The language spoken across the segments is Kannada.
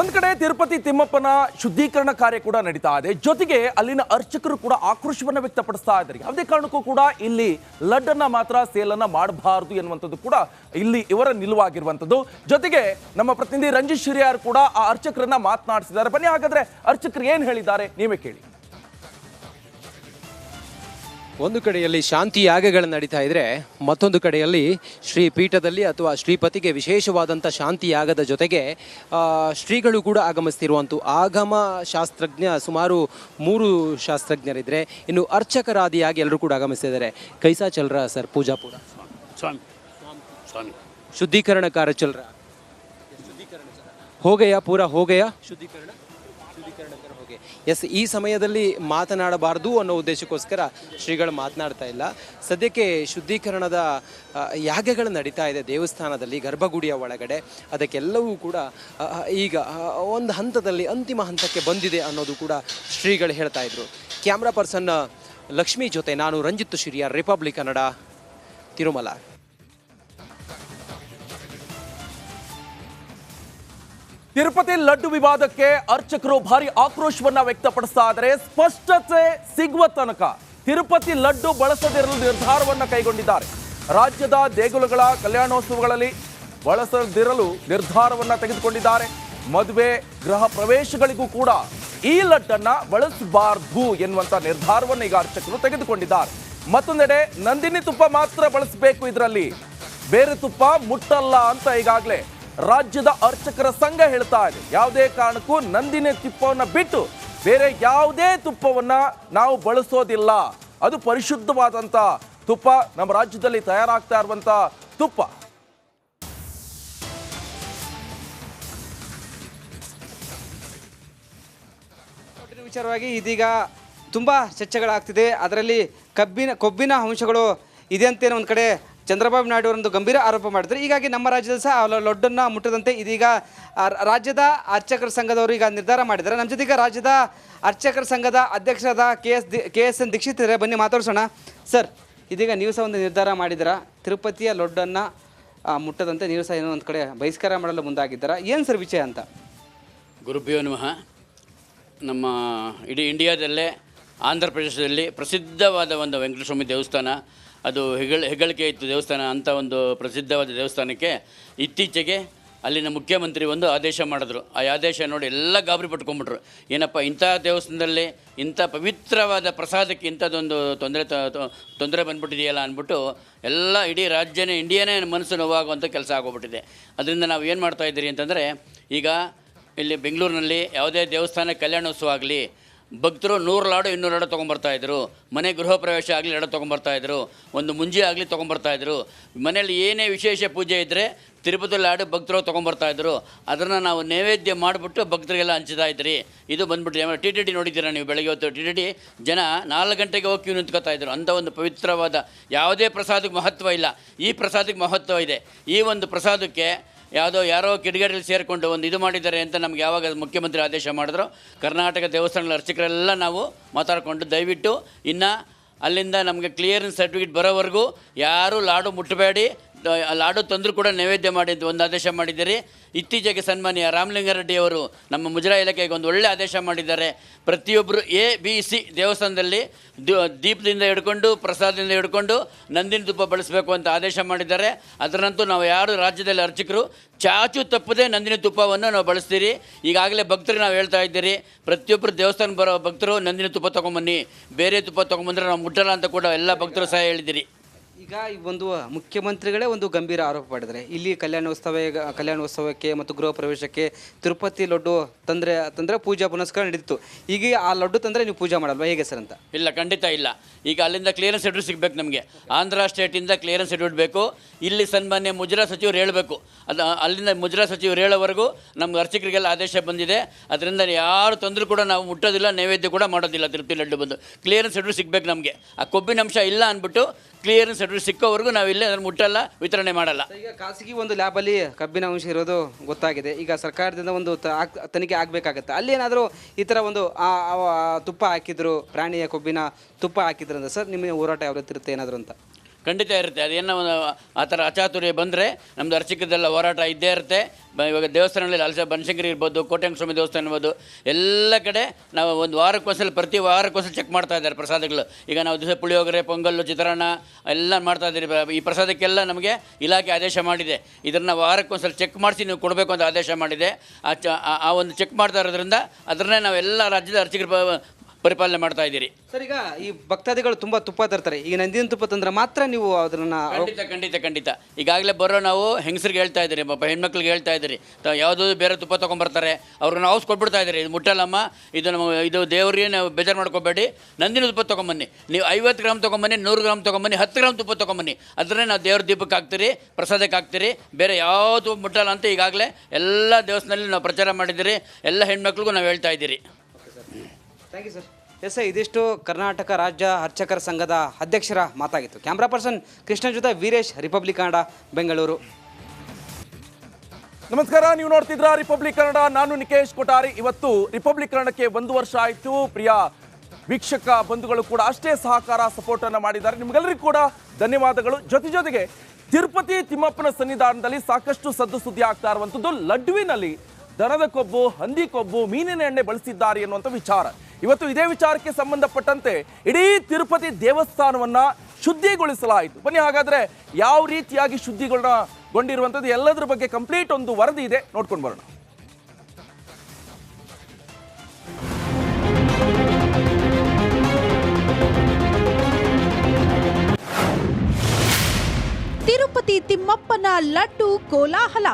ಒಂದ್ ಕಡೆ ತಿರುಪತಿ ತಿಮ್ಮಪ್ಪನ ಶುದ್ಧೀಕರಣ ಕಾರ್ಯ ಕೂಡ ನಡೀತಾ ಇದೆ. ಜೊತೆಗೆ ಅಲ್ಲಿನ ಅರ್ಚಕರು ಕೂಡ ಆಕ್ರೋಶವನ್ನ ವ್ಯಕ್ತಪಡಿಸ್ತಾ ಇದ್ದಾರೆ. ಯಾವುದೇ ಕಾರಣಕ್ಕೂ ಕೂಡ ಇಲ್ಲಿ ಲಡ್ಡನ್ನ ಮಾತ್ರ ಸೇಲನ್ನ ಮಾಡಬಾರದು ಎನ್ನುವಂಥದ್ದು ಕೂಡ ಇಲ್ಲಿ ಇವರ ನಿಲುವಾಗಿರುವಂಥದ್ದು. ಜೊತೆಗೆ ನಮ್ಮ ಪ್ರತಿನಿಧಿ ರಂಜಿತ್ ಶಿರಿಯಾರ್ ಕೂಡ ಆ ಅರ್ಚಕರನ್ನ ಮಾತನಾಡಿಸಿದ್ದಾರೆ. ಬನ್ನಿ ಹಾಗಾದ್ರೆ ಅರ್ಚಕರು ಏನ್ ಹೇಳಿದ್ದಾರೆ? ನೀವೇ ಕೇಳಿ. ಒಂದು ಕಡೆಯಲ್ಲಿ ಶಾಂತಿ ಯಾಗಗಳು ನಡೀತಾ ಇದ್ರೆ ಮತ್ತೊಂದು ಕಡೆಯಲ್ಲಿ ಶ್ರೀ ಪೀಠದಲ್ಲಿ ಅಥವಾ ಶ್ರೀಪತಿಗೆ ವಿಶೇಷವಾದಂಥ ಶಾಂತಿ ಯಾಗದ ಜೊತೆಗೆ ಶ್ರೀಗಳು ಕೂಡ ಆಗಮಿಸ್ತಿರುವಂಥ ಆಗಮ ಶಾಸ್ತ್ರಜ್ಞ ಸುಮಾರು ಮೂರು ಶಾಸ್ತ್ರಜ್ಞರಿದ್ದರೆ ಇನ್ನು ಅರ್ಚಕರಾದಿಯಾಗಿ ಎಲ್ಲರೂ ಕೂಡ ಆಗಮಿಸ್ತಿದ್ದಾರೆ. ಕೈಸಾ ಚಲ್ರ ಸರ್ ಪೂಜಾ ಪೂರ. ಸ್ವಾಮಿ. ಸ್ವಾಮಿ. ಶುದ್ಧೀಕರಣ ಕಾರ್ಯ ಚಲ್ರ. ಹೋಗಯ್ಯ ಪೂರ ಹೋಗಯ್ಯ ಶುದ್ಧೀಕರಣ. ಎಸ್ ಈ ಸಮಯದಲ್ಲಿ ಮಾತನಾಡಬಾರದು ಅನ್ನೋ ಉದ್ದೇಶಕ್ಕೋಸ್ಕರ ಶ್ರೀಗಳು ಮಾತನಾಡ್ತಾ ಇಲ್ಲ. ಸದ್ಯಕ್ಕೆ ಶುದ್ಧೀಕರಣದ ಯಾಗಗಳು ನಡೀತಾ ಇದೆ ದೇವಸ್ಥಾನದಲ್ಲಿ, ಗರ್ಭಗುಡಿಯ ಒಳಗಡೆ. ಅದಕ್ಕೆಲ್ಲವೂ ಕೂಡ ಈಗ ಒಂದು ಹಂತದಲ್ಲಿ ಅಂತಿಮ ಹಂತಕ್ಕೆ ಬಂದಿದೆ ಅನ್ನೋದು ಕೂಡ ಶ್ರೀಗಳು ಹೇಳ್ತಾ ಇದ್ರು. ಕ್ಯಾಮ್ರಾ ಪರ್ಸನ್ ಲಕ್ಷ್ಮಿ ಜೊತೆ ನಾನು ರಂಜಿತ್ ಶ್ರೀಯರ್ ರಿಪಬ್ಲಿಕ್ ಕನ್ನಡ ತಿರುಮಲ. ತಿರುಪತಿ ಲಡ್ಡು ವಿವಾದಕ್ಕೆ ಅರ್ಚಕರು ಭಾರಿ ಆಕ್ರೋಶವನ್ನ ವ್ಯಕ್ತಪಡಿಸ್ತಾ ಇದ್ದಾರೆ. ಸ್ಪಷ್ಟತೆ ಸಿಗುವ ತನಕ ತಿರುಪತಿ ಲಡ್ಡು ಬಳಸದಿರಲು ನಿರ್ಧಾರವನ್ನ ಕೈಗೊಂಡಿದ್ದಾರೆ. ರಾಜ್ಯದ ದೇಗುಲಗಳ ಕಲ್ಯಾಣೋತ್ಸವಗಳಲ್ಲಿ ಬಳಸದಿರಲು ನಿರ್ಧಾರವನ್ನ ತೆಗೆದುಕೊಂಡಿದ್ದಾರೆ. ಮದುವೆ, ಗೃಹ ಪ್ರವೇಶಗಳಿಗೂ ಕೂಡ ಈ ಲಡ್ಡನ್ನ ಬಳಸಬಾರ್ದು ಎನ್ನುವಂತ ನಿರ್ಧಾರವನ್ನು ಈಗ ಅರ್ಚಕರು ತೆಗೆದುಕೊಂಡಿದ್ದಾರೆ. ಮತ್ತೊಂದೆಡೆ ನಂದಿನಿ ತುಪ್ಪ ಮಾತ್ರ ಬಳಸಬೇಕು ಇದರಲ್ಲಿ. ಬೇರೆ ತುಪ್ಪ ಮುಟ್ಟಲ್ಲ ಅಂತ ಈಗಾಗಲೇ ರಾಜ್ಯದ ಅರ್ಚಕರ ಸಂಘ ಹೇಳ್ತಾ ಇದೆ ಯಾವುದೇ ಕಾರಣಕ್ಕೂ ನಂದಿನಿ ತುಪ್ಪವನ್ನು ಬಿಟ್ಟು ಬೇರೆ ಯಾವುದೇ ತುಪ್ಪವನ್ನು ನಾವು ಬಳಸೋದಿಲ್ಲ. ಅದು ಪರಿಶುದ್ಧವಾದಂಥ ತುಪ್ಪ ನಮ್ಮ ರಾಜ್ಯದಲ್ಲಿ ತಯಾರಾಗ್ತಾ ಇರುವಂಥ ತುಪ್ಪ. ವಿಚಾರವಾಗಿ ಇದೀಗ ತುಂಬ ಚರ್ಚೆಗಳಾಗ್ತಿದೆ. ಅದರಲ್ಲಿ ಕಬ್ಬಿನ, ಕೊಬ್ಬಿನ ಅಂಶಗಳು ಇದೆ ಅಂತೇನೋ ಒಂದು ಕಡೆ ಚಂದ್ರಬಾಬು ನಾಯ್ಡು ಅವರೊಂದು ಗಂಭೀರ ಆರೋಪ ಮಾಡಿದ್ರು. ಹೀಗಾಗಿ ನಮ್ಮ ರಾಜ್ಯದಲ್ಲಿ ಸಹ ಲೊಡ್ಡನ್ನು ಮುಟ್ಟದಂತೆ ಇದೀಗ ರಾಜ್ಯದ ಅರ್ಚಕರ ಸಂಘದವರು ಈಗ ನಿರ್ಧಾರ ಮಾಡಿದ್ದಾರೆ. ನಮ್ಮ ಜೊತೆಗೆ ರಾಜ್ಯದ ಅರ್ಚಕರ ಸಂಘದ ಅಧ್ಯಕ್ಷರಾದ K S D K S N Dixit ಇದ್ದಾರೆ. ಬನ್ನಿ ಮಾತಾಡ್ಸೋಣ. ಸರ್, ಇದೀಗ ನೀವು ಸಹ ಒಂದು ನಿರ್ಧಾರ ಮಾಡಿದ್ದೀರಾ. ತಿರುಪತಿಯ ಲೊಡ್ಡನ್ನು ಮುಟ್ಟದಂತೆ ನೀವು ಸಹ ಏನೋ ಒಂದು ಕಡೆ ಬಹಿಷ್ಕಾರ ಮಾಡಲು ಮುಂದಾಗಿದ್ದಾರಾ. ಏನು ಸರ್ ವಿಷಯ ಅಂತ? ಗುರುಭ್ಯೋ ನಮಃ. ನಮ್ಮ ಇಡೀ ಇಂಡಿಯಾದಲ್ಲೇ ಆಂಧ್ರ ಪ್ರದೇಶದಲ್ಲಿ ಪ್ರಸಿದ್ಧವಾದ ಒಂದು ವೆಂಕಟಸ್ವಾಮಿ ದೇವಸ್ಥಾನ. ಅದು ಹೆಗಳ ಹೆಗಳಿಕೆ ಇತ್ತು ದೇವಸ್ಥಾನ, ಅಂತ ಒಂದು ಪ್ರಸಿದ್ಧವಾದ ದೇವಸ್ಥಾನಕ್ಕೆ ಇತ್ತೀಚೆಗೆ ಅಲ್ಲಿನ ಮುಖ್ಯಮಂತ್ರಿ ಒಂದು ಆದೇಶ ಮಾಡಿದ್ರು. ಆ ಆದೇಶ ನೋಡಿ ಎಲ್ಲ ಗಾಬರಿ ಪಟ್ಕೊಂಡ್ಬಿಟ್ರು. ಏನಪ್ಪ, ಇಂಥ ದೇವಸ್ಥಾನದಲ್ಲಿ ಇಂಥ ಪವಿತ್ರವಾದ ಪ್ರಸಾದಕ್ಕೆ ಇಂಥದ್ದೊಂದು ತೊಂದರೆ ತೊಂದರೆ ಬಂದ್ಬಿಟ್ಟಿದೆಯಲ್ಲ ಅಂದ್ಬಿಟ್ಟು ಎಲ್ಲ ಇಡೀ ರಾಜ್ಯನೇ, ಇಂಡಿಯಾನೇ ಮನಸ್ಸು ನೋವಾಗುವಂಥ ಕೆಲಸ ಆಗೋಗ್ಬಿಟ್ಟಿದೆ. ಅದರಿಂದ ನಾವು ಏನು ಮಾಡ್ತಾ ಇದ್ದೀರಿ ಅಂತಂದರೆ, ಈಗ ಇಲ್ಲಿ ಬೆಂಗಳೂರಿನಲ್ಲಿ ಯಾವುದೇ ದೇವಸ್ಥಾನ ಕಲ್ಯಾಣೋತ್ಸವ ಆಗಲಿ ಭಕ್ತರು ನೂರು ಲಾಡು ಇನ್ನೂರು ಲಾಡು ತೊಗೊಂಬರ್ತಾಯಿದ್ರು ಮನೆ ಗೃಹ ಪ್ರವೇಶ ಆಗಲಿ ಲಾಡು ತೊಗೊಂಬರ್ತಾಯಿದ್ರು ಒಂದು ಮುಂಜಿ ಆಗಲಿ ತೊಗೊಂಬರ್ತಾ ಇದ್ರು. ಮನೆಯಲ್ಲಿ ಏನೇ ವಿಶೇಷ ಪೂಜೆ ಇದ್ದರೆ ತಿರುಪತಿ ಲಾಡು ಭಕ್ತರು ತೊಗೊಂಬರ್ತಾಯಿದ್ರು ಅದನ್ನು ನಾವು ನೈವೇದ್ಯ ಮಾಡಿಬಿಟ್ಟು ಭಕ್ತರಿಗೆಲ್ಲ ಹಂಚ್ತಾ ಇದ್ರಿ. ಇದು ಬಂದ್ಬಿಟ್ಟು ಟಿ ಟಿ ಟಿ ನೋಡಿದ್ದೀರಾ ನೀವು ಬೆಳಗ್ಗೆ ಹೊತ್ತು? ಟಿ ಟಿ ಟಿ, ಜನ ನಾಲ್ಕು ಗಂಟೆಗೆ ಹೋಗಿ ಕ್ಯೂ ನಿಂತ್ಕೊತಾ ಇದ್ರು. ಅಂಥ ಒಂದು ಪವಿತ್ರವಾದ ಯಾವುದೇ ಪ್ರಸಾದಕ್ಕೆ ಮಹತ್ವ ಇಲ್ಲ. ಈ ಪ್ರಸಾದಕ್ಕೆ ಮಹತ್ವ ಇದೆ. ಈ ಒಂದು ಪ್ರಸಾದಕ್ಕೆ ಯಾವುದೋ ಯಾರೋ ಕಿಡಿಗೇಡಿಯಲ್ಲಿ ಸೇರಿಕೊಂಡು ಒಂದು ಇದು ಮಾಡಿದ್ದಾರೆ ಅಂತ ನಮ್ಗೆ ಯಾವಾಗ ಮುಖ್ಯಮಂತ್ರಿ ಆದೇಶ ಮಾಡಿದ್ರು, ಕರ್ನಾಟಕ ದೇವಸ್ಥಾನಗಳ ಅರ್ಚಕರೆಲ್ಲ ನಾವು ಮಾತಾಡಿಕೊಂಡು ದಯವಿಟ್ಟು ಇನ್ನು ಅಲ್ಲಿಂದ ನಮಗೆ ಕ್ಲಿಯರೆನ್ಸ್ ಸರ್ಟಿಫಿಕೇಟ್ ಬರೋವರೆಗೂ ಯಾರೂ ಲಾಡು ಮುಟ್ಟಬೇಡಿ. ಲಾಡು ತಂದರೂ ಕೂಡ ನೈವೇದ್ಯ ಮಾಡಿ ಅಂತ ಒಂದು ಆದೇಶ ಮಾಡಿದ್ದೀರಿ. ಇತ್ತೀಚೆಗೆ ಸನ್ಮಾನ್ಯ ರಾಮಲಿಂಗಾರೆಡ್ಡಿಯವರು ನಮ್ಮ ಮುಜರಾ ಇಲಾಖೆಗೆ ಒಂದು ಒಳ್ಳೆ ಆದೇಶ ಮಾಡಿದ್ದಾರೆ. ಪ್ರತಿಯೊಬ್ಬರು ಎ, ಬಿ, ಸಿ ದೇವಸ್ಥಾನದಲ್ಲಿ ದೀಪದಿಂದ ಹಿಡ್ಕೊಂಡು, ಪ್ರಸಾದದಿಂದ ಹಿಡ್ಕೊಂಡು, ನಂದಿನ ತುಪ್ಪ ಬಳಸಬೇಕು ಅಂತ ಆದೇಶ ಮಾಡಿದ್ದಾರೆ. ಅದರಂತೂ ನಾವು ಯಾರು ರಾಜ್ಯದಲ್ಲಿ ಅರ್ಚಕರು, ಚಾಚು ತಪ್ಪದೆ ನಂದಿನಿ ತುಪ್ಪವನ್ನು ನಾವು ಬಳಸ್ತೀರಿ. ಈಗಾಗಲೇ ಭಕ್ತರು ನಾವು ಹೇಳ್ತಾ ಇದ್ದೀರಿ ಪ್ರತಿಯೊಬ್ಬರು ದೇವಸ್ಥಾನ ಬರೋ ಭಕ್ತರು ನಂದಿನಿ ತುಪ್ಪ ತೊಗೊಂಬನ್ನಿ, ಬೇರೆ ತುಪ್ಪ ತೊಗೊಂಬಂದ್ರೆ ನಾವು ಮುಟ್ಟಲ್ಲ ಅಂತ ಕೂಡ ಎಲ್ಲ ಭಕ್ತರು ಸಹ ಹೇಳಿದಿರಿ ಈಗ ಒಂದು ಮುಖ್ಯಮಂತ್ರಿಗಳೇ ಒಂದು ಗಂಭೀರ ಆರೋಪ ಮಾಡಿದರೆ ಇಲ್ಲಿ ಕಲ್ಯಾಣೋತ್ಸವ, ಕಲ್ಯಾಣೋತ್ಸವಕ್ಕೆ ಮತ್ತು ಗೃಹ ಪ್ರವೇಶಕ್ಕೆ ತಿರುಪತಿ ಲಡ್ಡು ತಂದರೆ ತಂದರೆ ಪೂಜಾ ಪುನಸ್ಕಾರ ನಡೀತು ಈಗ ಆ ಲಡ್ಡು ತಂದರೆ ನೀವು ಪೂಜೆ ಮಾಡಲ್ವಾ? ಹೇಗೆ ಸರ್ ಅಂತ? ಇಲ್ಲ, ಖಂಡಿತ ಇಲ್ಲ. ಈಗ ಅಲ್ಲಿಂದ ಕ್ಲಿಯರೆನ್ಸ್ ಶೆಡ್ಯೂಲ್ ಸಿಗಬೇಕು ನಮಗೆ. ಆಂಧ್ರ ಸ್ಟೇಟಿಂದ ಕ್ಲಿಯರೆನ್ಸ್ ಶೆಡ್ಯೂಲ್ ಬೇಕು ಇಲ್ಲಿ ಸನ್ಮಾನ್ಯ ಮುಜರಾ ಸಚಿವರು ಹೇಳಬೇಕು. ಅದು, ಅಲ್ಲಿಂದ ಮುಜರಾ ಸಚಿವರು ಹೇಳೋವರೆಗೂ ನಮ್ಗೆ ಅರ್ಚಕರಿಗೆಲ್ಲ ಆದೇಶ ಬಂದಿದೆ. ಅದರಿಂದ ಯಾರು ತಂದರೂ ಕೂಡ ನಾವು ಮುಟ್ಟೋದಿಲ್ಲ, ನೈವೇದ್ಯ ಕೂಡ ಮಾಡೋದಿಲ್ಲ ತಿರುಪತಿ ಲಡ್ಡು ಬಂದು. ಕ್ಲಿಯರೆನ್ಸ್ ಶೆಡ್ಯೂಲ್ ಸಿಗಬೇಕು ನಮಗೆ. ಆ ಕೊಬ್ಬಿನ ಅಂಶ ಇಲ್ಲ ಅಂದ್ಬಿಟ್ಟು ಕ್ಲಿಯರೆನ್ಸ್ ಸರ್ಟಿಫಿಕೇಟ್ ಸಿಕ್ಕೋವರೆಗೂ ನಾವು ಇಲ್ಲೇ ಅದನ್ನು ಮುಟ್ಟಲ್ಲ, ವಿತರಣೆ ಮಾಡಲ್ಲ. ಈಗ ಖಾಸಗಿ ಒಂದು ಲ್ಯಾಬಲ್ಲಿ ಕಬ್ಬಿನ ಅಂಶ ಇರೋದು ಗೊತ್ತಾಗಿದೆ. ಈಗ ಸರ್ಕಾರದಿಂದ ಒಂದು ತನಿಖೆ ಆಗಬೇಕಾಗತ್ತೆ. ಅಲ್ಲಿ ಏನಾದರೂ ಈ ಥರ ಒಂದು ತುಪ್ಪ ಹಾಕಿದ್ರು, ಪ್ರಾಣಿಯ ಕೊಬ್ಬಿನ ತುಪ್ಪ ಹಾಕಿದ್ರಂದ್ರೆ ಸರ್ ನಿಮಗೆ ಹೋರಾಟ ಯಾವ ರೀತಿ ಇರುತ್ತೆ ಏನಾದರೂ ಅಂತ? ಖಂಡಿತ ಇರುತ್ತೆ. ಅದೇನೋ ಒಂದು, ಆ ಥರ ಅಚಾತುರ್ಯ ಬಂದರೆ ನಮ್ಮದು ಅರ್ಚಕದೆಲ್ಲ ಹೋರಾಟ ಇದ್ದೇ ಇರುತ್ತೆ. ಬ- ಇವಾಗ ದೇವಸ್ಥಾನಗಳಲ್ಲಿ ಅಲಸ ಬನಶಂಕರಿ ಇರ್ಬೋದು ಕೋಟೆಂಗ ಸ್ವಾಮಿ ದೇವಸ್ಥಾನ ಇರ್ಬೋದು, ಎಲ್ಲ ಕಡೆ ನಾವು ಒಂದು ವಾರಕ್ಕೊಂದ್ಸಲ, ಪ್ರತಿ ವಾರಕ್ಕೊಂದ್ಸಲ ಚೆಕ್ ಮಾಡ್ತಾ ಇದ್ದಾರೆ ಪ್ರಸಾದಗಳು. ಈಗ ನಾವು ದಿವಸ ಪುಳಿಯೋಗರೆ, ಪೊಂಗಲ್ಲು, ಚಿತ್ರಾನ್ನ ಎಲ್ಲ ಮಾಡ್ತಾ ಇದ್ದೀರಿ. ಈ ಪ್ರಸಾದಕ್ಕೆಲ್ಲ ನಮಗೆ ಇಲಾಖೆ ಆದೇಶ ಮಾಡಿದೆ. ಇದನ್ನು ವಾರಕ್ಕೊಂದ್ಸಲ ಚೆಕ್ ಮಾಡಿಸಿ ನೀವು ಕೊಡಬೇಕು ಅಂತ ಆದೇಶ ಮಾಡಿದೆ. ಆ ಚ ಆ- ಒಂದು ಚೆಕ್ ಮಾಡ್ತಾ ಇರೋದ್ರಿಂದ ಅದನ್ನೇ ನಾವೆಲ್ಲ ರಾಜ್ಯದ ಅರ್ಚಕರು ಪರಿಪಾಲನೆ ಮಾಡ್ತಾ ಇದ್ದೀರಿ. ಸರ್ ಈಗ ಈ ಭಕ್ತಾದಿಗಳು ತುಂಬಾ ತುಪ್ಪ ತರ್ತಾರೆ. ಈಗ ನಂದಿನ ತುಪ್ಪ ತಂದ್ರೆ ಮಾತ್ರ ನೀವು ಅದನ್ನ ಖಂಡಿತ ಖಂಡಿತ ಖಂಡಿತ. ಈಗಾಗಲೇ ಬರೋ ನಾವು ಹೆಂಗಸರಿಗೆ ಹೇಳ್ತಾ ಇದ್ದೀರಿ ಪಾಪ ಹೆಣ್ಮಕ್ಳಿಗೆ ಹೇಳ್ತಾ ಇದ್ದೀರಿ. ಯಾವುದು ಯಾವುದೋ ಬೇರೆ ತುಪ್ಪ ತೊಗೊಂಬರ್ತಾರೆ ಅವ್ರನ್ನ ನಾವು ಕೊಟ್ಬಿಡ್ತಾ ಇದ್ದೀರಿ. ಇದು ಮುಟ್ಟಲಮ್ಮ ಇದು ನಮ್ಮ ಇದು ದೇವರಿಗೆ ನಾವು ಬೇಜಾರು ಮಾಡ್ಕೋಬೇಡಿ. ನಂದಿನ ತುಪ್ಪ ತೊಗೊಂಬನ್ನಿ. ನೀವು ಐವತ್ತು ಗ್ರಾಮ್ ತೊಗೊಂಬನ್ನಿ ನೂರು ಗ್ರಾಮ್ ತೊಗೊಂಬನ್ನಿ ಹತ್ತು ಗ್ರಾಮ್ ತುಪ್ಪ ತೊಗೊಂಬನ್ನಿ. ಅದನ್ನೇ ನಾವು ದೇವ್ರ ದೀಪಕ್ಕೆ ಹಾಕ್ತೀರಿ ಪ್ರಸಾದಕ್ಕೆ ಹಾಕ್ತೀರಿ. ಬೇರೆ ಯಾವುದು ಮುಟ್ಟಲ್ಲ ಅಂತ ಈಗಾಗಲೇ ಎಲ್ಲ ದೇವಸ್ಥಾನದಲ್ಲಿ ನಾವು ಪ್ರಚಾರ ಮಾಡಿದ್ದೀರಿ. ಎಲ್ಲ ಹೆಣ್ಮಕ್ಳಿಗೂ ನಾವು ಹೇಳ್ತಾ ಇದ್ದೀರಿ. Thank you sir yes sir ಇದಿಷ್ಟು ಕರ್ನಾಟಕ ರಾಜ್ಯ ಅರ್ಚಕರ ಸಂಘದ ಅಧ್ಯಕ್ಷರ ಮಾತಾಗಿತ್ತು. ಕ್ಯಾಮ್ರಾ ಪರ್ಸನ್ ಕೃಷ್ಣ ಜೊತೆ ವೀರೇಶ್ ರಿಪಬ್ಲಿಕ್ ಕನ್ನಡ ಬೆಂಗಳೂರು ನಮಸ್ಕಾರ, ನೀವು ನೋಡ್ತಿದ್ರ ರಿಪಬ್ಲಿಕ್ ಕನ್ನಡ ನಾನು ನಿಕೇಶ್ ಕೊಠಾರಿ. ಇವತ್ತು ರಿಪಬ್ಲಿಕ್ ಕನ್ನಡಕ್ಕೆ ಒಂದು ವರ್ಷ ಆಯಿತು. ಪ್ರಿಯ ವೀಕ್ಷಕ ಬಂಧುಗಳು ಕೂಡ ಅಷ್ಟೇ ಸಹಕಾರ ಸಪೋರ್ಟ್ ಅನ್ನ ಮಾಡಿದ್ದಾರೆ. ನಿಮಗೆಲ್ಲರಿಗೂ ಕೂಡ ಧನ್ಯವಾದಗಳು. ಜೊತೆ ಜೊತೆಗೆ ತಿರುಪತಿ ತಿಮ್ಮಪ್ಪನ ಸನ್ನಿಧಾನದಲ್ಲಿ ಸಾಕಷ್ಟು ಸದ್ದು ಸುದ್ದಿ ಆಗ್ತಾ ಇರುವಂಥದ್ದು ಲಡ್ಡುವಿನಲ್ಲಿ ದನದ ಕೊಬ್ಬು, ಹಂದಿ ಕೊಬ್ಬು, ಮೀನಿನ ಎಣ್ಣೆ ಬಳಸಿದ್ದಾರೆ ಎನ್ನುವಂಥ ವಿಚಾರ. ಇವತ್ತು ಇದೇ ವಿಚಾರಕ್ಕೆ ಸಂಬಂಧಪಟ್ಟಂತೆ ಇಡೀ ತಿರುಪತಿ ದೇವಸ್ಥಾನವನ್ನ ಶುದ್ಧಿಗೊಳಿಸಲಾಯಿತು. ಬನ್ನಿ, ಹಾಗಾದ್ರೆ ಯಾವ ರೀತಿಯಾಗಿ ಶುದ್ಧಿಗಳನ್ನ ಗೊಂಡಿರುವಂಥದ್ದು, ಎಲ್ಲದರ ಬಗ್ಗೆ ಕಂಪ್ಲೀಟ್ ಒಂದು ವರದಿ ಇದೆ. ನೋಡ್ಕೊಂಡು ಬರೋಣ. ತಿರುಪತಿ ತಿಮ್ಮಪ್ಪನ ಲಡ್ಡು ಕೋಲಾಹಲ.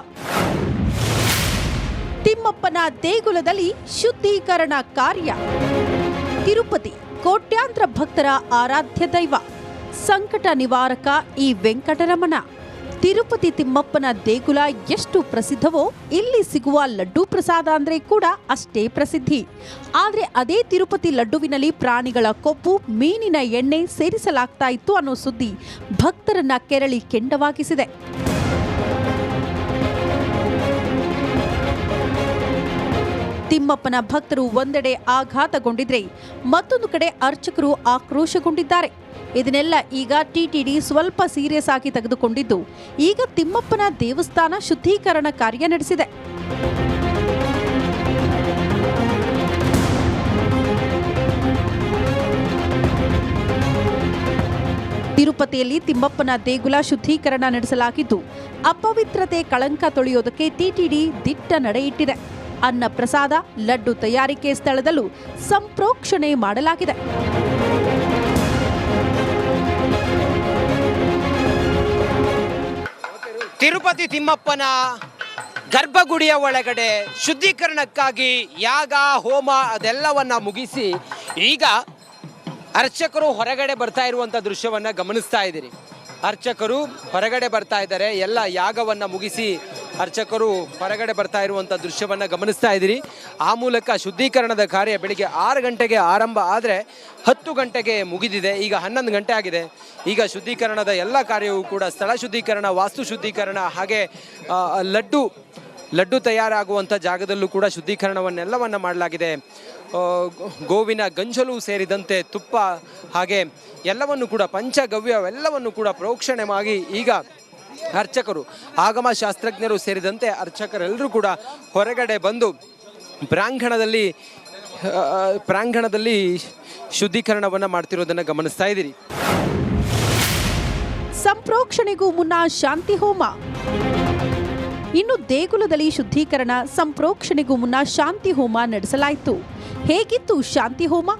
ತಿಮ್ಮಪ್ಪನ ದೇಗುಲದಲ್ಲಿ ಶುದ್ಧೀಕರಣ ಕಾರ್ಯ. ತಿರುಪತಿ ಕೋಟ್ಯಾಂತರ ಭಕ್ತರ ಆರಾಧ್ಯ ದೈವ. ಸಂಕಟ ನಿವಾರಕ ಈ ವೆಂಕಟರಮಣ. ತಿರುಪತಿ ತಿಮ್ಮಪ್ಪನ ದೇಗುಲ ಎಷ್ಟು ಪ್ರಸಿದ್ಧವೋ ಇಲ್ಲಿ ಸಿಗುವ ಲಡ್ಡು ಪ್ರಸಾದ ಅಂದ್ರೆ ಕೂಡ ಅಷ್ಟೇ ಪ್ರಸಿದ್ಧಿ. ಆದರೆ ಅದೇ ತಿರುಪತಿ ಲಡ್ಡುವಿನಲ್ಲಿ ಪ್ರಾಣಿಗಳ ಕೊಬ್ಬು, ಮೀನಿನ ಎಣ್ಣೆ ಸೇರಿಸಲಾಗ್ತಾ ಇತ್ತು ಅನ್ನೋ ಸುದ್ದಿ ಭಕ್ತರನ್ನ ಕೆರಳಿ ಕೆಂಡವಾಗಿಸಿದೆ. ತಿಮ್ಮಪ್ಪನ ಭಕ್ತರು ಒಂದೆಡೆ ಆಘಾತಗೊಂಡಿದ್ರೆ ಮತ್ತೊಂದು ಕಡೆ ಅರ್ಚಕರು ಆಕ್ರೋಶಗೊಂಡಿದ್ದಾರೆ. ಇದನ್ನೆಲ್ಲ ಈಗ ಟಿಟಿಡಿ ಸ್ವಲ್ಪ ಸೀರಿಯಸ್ ಆಗಿ ತೆಗೆದುಕೊಂಡಿದ್ದು, ಈಗ ತಿಮ್ಮಪ್ಪನ ದೇವಸ್ಥಾನ ಶುದ್ಧೀಕರಣ ಕಾರ್ಯ ನಡೆಸಿದೆ. ತಿರುಪತಿಯಲ್ಲಿ ತಿಮ್ಮಪ್ಪನ ದೇಗುಲ ಶುದ್ಧೀಕರಣ ನಡೆಸಲಾಗಿದ್ದು, ಅಪವಿತ್ರತೆ ಕಳಂಕ ತೊಳೆಯೋದಕ್ಕೆ ಟಿಟಿಡಿ ದಿಟ್ಟ ನಡೆ ಇಟ್ಟಿದೆ ಅನ್ನ ಪ್ರಸಾದ ಲಡ್ಡು ತಯಾರಿಕೆ ಸ್ಥಳದಲ್ಲೂ ಸಂಪ್ರೋಕ್ಷಣೆ ಮಾಡಲಾಗಿದೆ. ತಿರುಪತಿ ತಿಮ್ಮಪ್ಪನ ಗರ್ಭಗುಡಿಯ ಒಳಗಡೆ ಶುದ್ಧೀಕರಣಕ್ಕಾಗಿ ಯಾಗ, ಹೋಮ ಅದೆಲ್ಲವನ್ನ ಮುಗಿಸಿ ಈಗ ಅರ್ಚಕರು ಹೊರಗಡೆ ಬರ್ತಾ ಇರುವಂಥ ದೃಶ್ಯವನ್ನ ಗಮನಿಸ್ತಾ ಇದ್ದೀರಿ. ಅರ್ಚಕರು ಹೊರಗಡೆ ಬರ್ತಾ ಇದ್ದಾರೆ. ಎಲ್ಲ ಯಾಗವನ್ನು ಮುಗಿಸಿ ಅರ್ಚಕರು ಹೊರಗಡೆ ಬರ್ತಾ ಇರುವಂಥ ದೃಶ್ಯವನ್ನು ಗಮನಿಸ್ತಾ ಇದ್ದೀರಿ. ಆ ಮೂಲಕ ಶುದ್ಧೀಕರಣದ ಕಾರ್ಯ ಬೆಳಿಗ್ಗೆ ಆರು ಗಂಟೆಗೆ ಆರಂಭ ಆದರೆ ಹತ್ತು ಗಂಟೆಗೆ ಮುಗಿದಿದೆ. ಈಗ ಹನ್ನೊಂದು ಗಂಟೆ ಆಗಿದೆ. ಈಗ ಶುದ್ಧೀಕರಣದ ಎಲ್ಲ ಕಾರ್ಯವೂ ಕೂಡ ಸ್ಥಳ ಶುದ್ಧೀಕರಣ, ವಾಸ್ತು ಶುದ್ಧೀಕರಣ, ಹಾಗೆ ಲಡ್ಡು ಲಡ್ಡು ತಯಾರಾಗುವಂಥ ಜಾಗದಲ್ಲೂ ಕೂಡ ಶುದ್ಧೀಕರಣವನ್ನೆಲ್ಲವನ್ನು ಮಾಡಲಾಗಿದೆ. ಗೋವಿನ ಗಂಜಲು ಸೇರಿದಂತೆ ತುಪ್ಪ ಹಾಗೆ ಎಲ್ಲವನ್ನು ಕೂಡ ಪಂಚಗವ್ಯವೆಲ್ಲವನ್ನು ಕೂಡ ಪ್ರೋಕ್ಷಣೆ ಮಾಡಿ ಈಗ ಅರ್ಚಕರು, ಆಗಮ ಶಾಸ್ತ್ರಜ್ಞರು ಸೇರಿದಂತೆ ಅರ್ಚಕರೆಲ್ಲರೂ ಕೂಡ ಹೊರಗಡೆ ಬಂದು ಪ್ರಾಂಗಣದಲ್ಲಿ ಪ್ರಾಂಗಣದಲ್ಲಿ ಶುದ್ಧೀಕರಣವನ್ನು ಮಾಡ್ತಿರೋದನ್ನು ಗಮನಿಸ್ತಾ ಇದ್ದೀರಿ. ಸಂಪ್ರೋಕ್ಷಣೆಗೂ ಮುನ್ನ ಶಾಂತಿ ಹೋಮ. ಇನ್ನು ದೇಗುಲದಲ್ಲಿ ಶುದ್ಧೀಕರಣ ಸಂಪ್ರೋಕ್ಷಣೆಗೂ ಮುನ್ನ ಶಾಂತಿ ಹೋಮ ನಡೆಸಲಾಯಿತು. ಹೇಗಿತ್ತು ಶಾಂತಿ ಹೋಮ?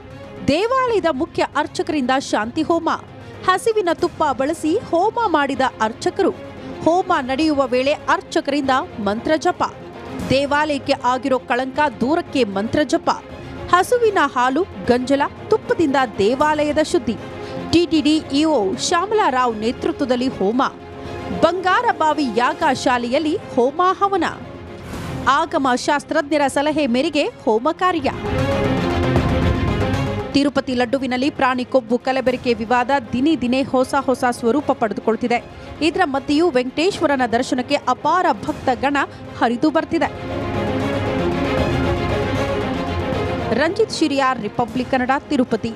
ದೇವಾಲಯದ ಮುಖ್ಯ ಅರ್ಚಕರಿಂದ ಶಾಂತಿ ಹೋಮ. ಹಸಿವಿನ ತುಪ್ಪ ಬಳಸಿ ಹೋಮ ಮಾಡಿದ ಅರ್ಚಕರು. ಹೋಮ ನಡೆಯುವ ವೇಳೆ ಅರ್ಚಕರಿಂದ ಮಂತ್ರ ಜಪ ದೇವಾಲಯಕ್ಕೆ ಆಗಿರೋ ಕಳಂಕ ದೂರಕ್ಕೆ ಮಂತ್ರ ಜಪ ಹಸುವಿನ ಹಾಲು, ಗಂಜಲ, ತುಪ್ಪದಿಂದ ದೇವಾಲಯದ ಶುದ್ಧಿ. ಟಿಟಿಡಿ ಇಒ ಶ್ಯಾಮಲಾರಾವ್ ನೇತೃತ್ವದಲ್ಲಿ ಹೋಮ. ಬಂಗಾರಬಾವಿ ಯಾಗ ಶಾಲೆಯಲ್ಲಿ ಹೋಮ ಹವನ. ಆಗಮ ಶಾಸ್ತ್ರಜ್ಞರ ಸಲಹೆ ಮೇರೆಗೆ ಹೋಮ ಕಾರ್ಯ. ತಿರುಪತಿ ಲಡ್ಡುವಿನಲ್ಲಿ ಪ್ರಾಣಿ ಕೊಬ್ಬು ಕಲಬೆರಕೆ ವಿವಾದ ದಿನೇ ದಿನೇ ಹೊಸ ಹೊಸ ಸ್ವರೂಪ ಪಡೆದುಕೊಳ್ತಿದೆ. ಇದರ ಮಧ್ಯೆಯೂ ವೆಂಕಟೇಶ್ವರನ ದರ್ಶನಕ್ಕೆ ಅಪಾರ ಭಕ್ತ ಗಣ ಹರಿದು ಬರ್ತಿದೆ. ರಂಜಿತ್ ಶಿರಿಯಾರ್, ರಿಪಬ್ಲಿಕ್ ಕನ್ನಡ, ತಿರುಪತಿ.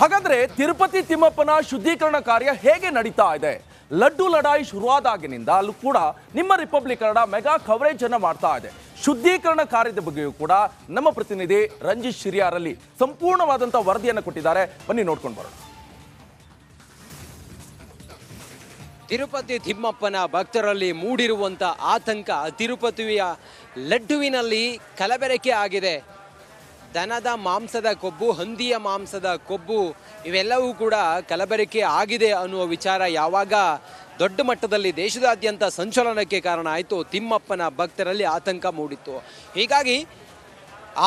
ಹಾಗಾದ್ರೆ ತಿರುಪತಿ ತಿಮ್ಮಪ್ಪನ ಶುದ್ಧೀಕರಣ ಕಾರ್ಯ ಹೇಗೆ ನಡೀತಾ ಇದೆ? ಲಡ್ಡು ಲಡಾಯಿ ಶುರುವಾದಾಗಿನಿಂದ ಅಲ್ಲೂ ಕೂಡ ನಿಮ್ಮ ರಿಪಬ್ಲಿಕ್ ಕನ್ನಡ ಮೆಗಾ ಕವರೇಜ್ ಅನ್ನು ಮಾಡ್ತಾ ಇದೆ. ಶುದ್ಧೀಕರಣ ಕಾರ್ಯದ ಬಗ್ಗೆಯೂ ಕೂಡ ನಮ್ಮ ಪ್ರತಿನಿಧಿ ರಂಜಿತ್ ಶಿರಿಯಾರಲ್ಲಿ ಸಂಪೂರ್ಣವಾದಂತಹ ವರದಿಯನ್ನು ಕೊಟ್ಟಿದ್ದಾರೆ. ಬನ್ನಿ ನೋಡ್ಕೊಂಡು ಬರೋಣ. ತಿರುಪತಿ ತಿಮ್ಮಪ್ಪನ ಭಕ್ತರಲ್ಲಿ ಮೂಡಿರುವಂಥ ಆತಂಕ ತಿರುಪತಿಯ ಲಡ್ಡುವಿನಲ್ಲಿ ಕಲಬೆರಕೆ ಆಗಿದೆ. ದನದ ಮಾಂಸದ ಕೊಬ್ಬು, ಹಂದಿಯ ಮಾಂಸದ ಕೊಬ್ಬು, ಇವೆಲ್ಲವೂ ಕೂಡ ಕಲಬೆರಕೆ ಆಗಿದೆ ಅನ್ನುವ ವಿಚಾರ ಯಾವಾಗ ದೊಡ್ಡ ಮಟ್ಟದಲ್ಲಿ ದೇಶದಾದ್ಯಂತ ಸಂಚಲನಕ್ಕೆ ಕಾರಣ ಆಯಿತು, ತಿಮ್ಮಪ್ಪನ ಭಕ್ತರಲ್ಲಿ ಆತಂಕ ಮೂಡಿತ್ತು. ಹೀಗಾಗಿ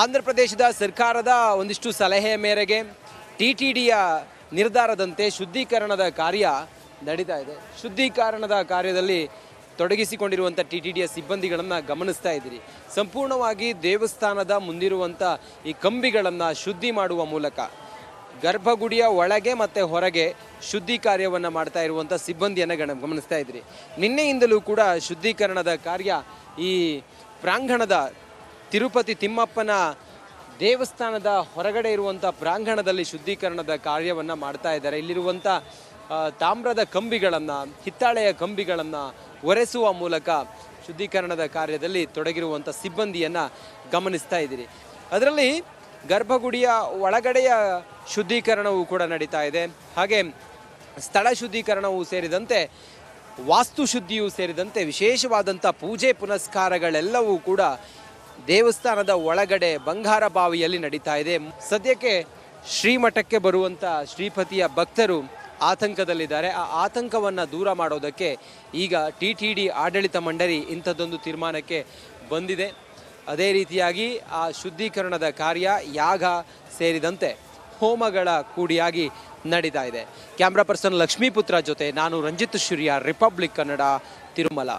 ಆಂಧ್ರ ಪ್ರದೇಶದ ಸರ್ಕಾರದ ಒಂದಿಷ್ಟು ಸಲಹೆಯ ಮೇರೆಗೆ ಟಿ ಟಿ ಡಿಯ ನಿರ್ಧಾರದಂತೆ ಶುದ್ಧೀಕರಣದ ಕಾರ್ಯ ನಡೀತಾ ಇದೆ. ಶುದ್ಧೀಕರಣದ ಕಾರ್ಯದಲ್ಲಿ ತೊಡಗಿಸಿಕೊಂಡಿರುವಂಥ ಟಿ ಟಿ ಡಿಯ ಸಿಬ್ಬಂದಿಗಳನ್ನು ಗಮನಿಸ್ತಾ ಇದ್ದೀರಿ. ಸಂಪೂರ್ಣವಾಗಿ ದೇವಸ್ಥಾನದ ಮುಂದಿರುವಂಥ ಈ ಕಂಬಿಗಳನ್ನು ಶುದ್ಧಿ ಮಾಡುವ ಮೂಲಕ ಗರ್ಭಗುಡಿಯ ಒಳಗೆ ಮತ್ತು ಹೊರಗೆ ಶುದ್ಧಿ ಕಾರ್ಯವನ್ನು ಮಾಡ್ತಾ ಇರುವಂಥ ಸಿಬ್ಬಂದಿಯನ್ನು ಗಣ, ಗಮನಿಸ್ತಾ ಇದ್ದೀರಿ. ನಿನ್ನೆಯಿಂದಲೂ ಕೂಡ ಶುದ್ಧೀಕರಣದ ಕಾರ್ಯ ಈ ಪ್ರಾಂಗಣದ ತಿರುಪತಿ ತಿಮ್ಮಪ್ಪನ ದೇವಸ್ಥಾನದ ಹೊರಗಡೆ ಇರುವಂಥ ಪ್ರಾಂಗಣದಲ್ಲಿ ಶುದ್ಧೀಕರಣದ ಕಾರ್ಯವನ್ನು ಮಾಡ್ತಾ ಇದ್ದಾರೆ. ಇಲ್ಲಿರುವಂಥ ತಾಮ್ರದ ಕಂಬಿಗಳನ್ನು, ಹಿತ್ತಾಳೆಯ ಕಂಬಿಗಳನ್ನು ಒರೆಸುವ ಮೂಲಕ ಶುದ್ಧೀಕರಣದ ಕಾರ್ಯದಲ್ಲಿ ತೊಡಗಿರುವಂಥ ಸಿಬ್ಬಂದಿಯನ್ನು ಗಮನಿಸ್ತಾ ಇದ್ದೀರಿ. ಅದರಲ್ಲಿ ಗರ್ಭಗುಡಿಯ ಒಳಗಡೆಯ ಶುದ್ಧೀಕರಣವೂ ಕೂಡ ನಡೀತಾ ಇದೆ. ಹಾಗೆ ಸ್ಥಳ ಶುದ್ಧೀಕರಣವೂ ಸೇರಿದಂತೆ ವಾಸ್ತು ಶುದ್ಧಿಯೂ ಸೇರಿದಂತೆ ವಿಶೇಷವಾದಂಥ ಪೂಜೆ ಪುನಸ್ಕಾರಗಳೆಲ್ಲವೂ ಕೂಡ ದೇವಸ್ಥಾನದ ಒಳಗಡೆ ಬಂಗಾರ ಬಾವಿಯಲ್ಲಿ ನಡೀತಾ ಇದೆ. ಸದ್ಯಕ್ಕೆ ಶ್ರೀಮಠಕ್ಕೆ ಬರುವಂಥ ಶ್ರೀಪತಿಯ ಭಕ್ತರು ಆತಂಕದಲ್ಲಿದ್ದಾರೆ. ಆ ಆತಂಕವನ್ನು ದೂರ ಮಾಡೋದಕ್ಕೆ ಈಗ ಟಿ ಟಿ ಡಿ ಆಡಳಿತ ಮಂಡಳಿ ಇಂಥದ್ದೊಂದು ತೀರ್ಮಾನಕ್ಕೆ ಬಂದಿದೆ. ಅದೇ ರೀತಿಯಾಗಿ ಆ ಶುದ್ಧೀಕರಣದ ಕಾರ್ಯ ಯಾಗ ಸೇರಿದಂತೆ ಹೋಮಗಳ ಕೂಡಿಯಾಗಿ ನಡೀತಾ ಇದೆ. ಕ್ಯಾಮ್ರಾ ಪರ್ಸನ್ ಲಕ್ಷ್ಮೀಪುತ್ರ ಜೊತೆ ನಾನು ರಂಜಿತ್ ಶುರಿಯ, ರಿಪಬ್ಲಿಕ್ ಕನ್ನಡ, ತಿರುಮಲ.